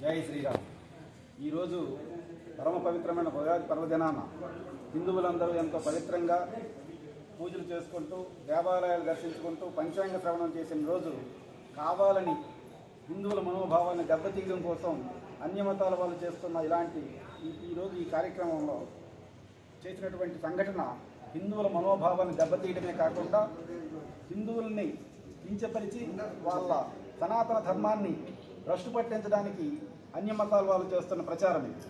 జై శ్రీరామ్. ఈరోజు పరమ పవిత్రమైన ఉగాది పర్వదినాన హిందువులందరూ ఎంతో పవిత్రంగా పూజలు చేసుకుంటూ దేవాలయాలు దర్శించుకుంటూ పంచాంగ శ్రవణం చేసిన రోజు కావాలని హిందువుల మనోభావాన్ని దెబ్బతీయడం కోసం అన్యమతాల వాళ్ళు చేస్తున్న ఇలాంటి ఈరోజు ఈ కార్యక్రమంలో చేసినటువంటి సంఘటన హిందువుల మనోభావాన్ని దెబ్బతీయడమే కాకుండా హిందువుల్ని కించపరిచి వాళ్ళ సనాతన ధర్మాన్ని భ్రష్టు పట్టించడానికి అన్య మతాల వాళ్ళు చేస్తున్న ప్రచారం ఇది.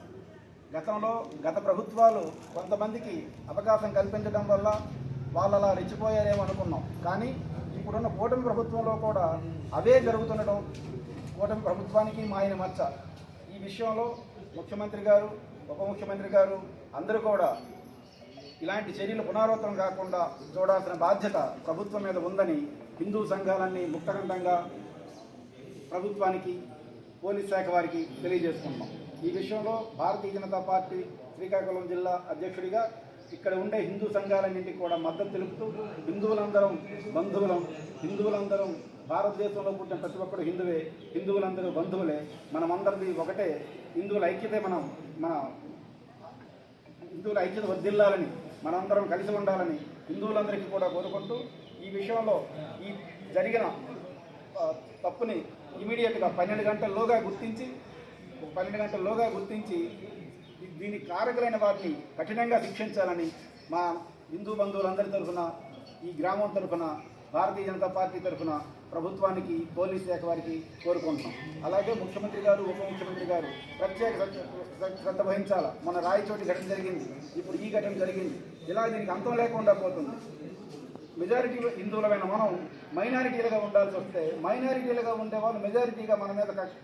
గతంలో గత ప్రభుత్వాలు కొంతమందికి అవకాశం కల్పించడం వల్ల వాళ్ళు అలా రెచ్చిపోయారేమో అనుకున్నాం. కానీ ఇప్పుడున్న కూటమి ప్రభుత్వంలో కూడా అవే జరుగుతుండటం కూటమి ప్రభుత్వానికి మాయన మచ్చ. ఈ విషయంలో ముఖ్యమంత్రి గారు ఉప ముఖ్యమంత్రి గారు అందరూ కూడా ఇలాంటి చర్యలు పునరావృతం కాకుండా చూడాల్సిన బాధ్యత ప్రభుత్వం మీద ఉందని హిందూ సంఘాలన్నీ ముక్తఖండంగా ప్రభుత్వానికి పోలీస్ శాఖ వారికి తెలియజేసుకుంటున్నాం. ఈ విషయంలో భారతీయ జనతా పార్టీ శ్రీకాకుళం జిల్లా అధ్యక్షుడిగా ఇక్కడ ఉండే హిందూ సంఘాలన్నింటికి కూడా మద్దతు తెలుపుతూ హిందువులందరం బంధువులం హిందువులందరం భారతదేశంలో పుట్టిన ప్రతి ఒక్కరు హిందువే హిందువులందరూ బంధువులే. మనమందరిది ఒకటే. హిందువుల ఐక్యతే మనం మన హిందువుల ఐక్యత వర్దిల్లాలని మనందరం కలిసి ఉండాలని హిందువులందరికీ కూడా కోరుకుంటూ ఈ విషయంలో ఈ జరిగిన తప్పుని ఇమీడియట్గా పన్నెండు గంటల్లోగా గుర్తించి పన్నెండు గంటల్లోగా గుర్తించి ఈ- దీనికి కారకులైన వారిని కఠినంగా శిక్షించాలని మా హిందూ బంధువులందరి తరఫున ఈ గ్రామం తరఫున భారతీయ జనతా పార్టీ తరఫున ప్రభుత్వానికి పోలీస్ శాఖ వారికి కోరుకుంటున్నాం. అలాగే ముఖ్యమంత్రి గారు ఉప ముఖ్యమంత్రి గారు ప్రత్యేక శ్రద్ధ- వహించాలా శ్రద్ధ వహించాల? మన రాయచోటి ఘటన జరిగింది. ఇప్పుడు ఈ ఘటన జరిగింది. ఇలా దీనికి అంతం లేకుండా పోతుంది. మెజారిటీ హిందువులమైన మనం మైనారిటీలుగా ఉండాల్సి వస్తే మైనారిటీలుగా ఉండే వాళ్ళు మెజారిటీగా మన మీద కక్ష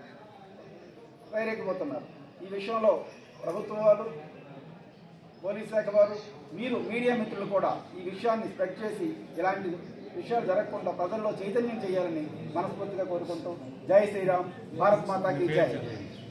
వైరెక్కిపోతున్నారు ఈ విషయంలో ప్రభుత్వం వారు పోలీస్ శాఖ వారు మీరు మీడియా మిత్రులు కూడా ఈ విషయాన్ని స్ప్రెడ్ చేసి ఇలాంటి విషయాలు జరగకుండా ప్రజల్లో చైతన్యం చేయాలని మనస్ఫూర్తిగా కోరుకుంటూ జై శ్రీరామ్ భారత్ మాతాకి జై.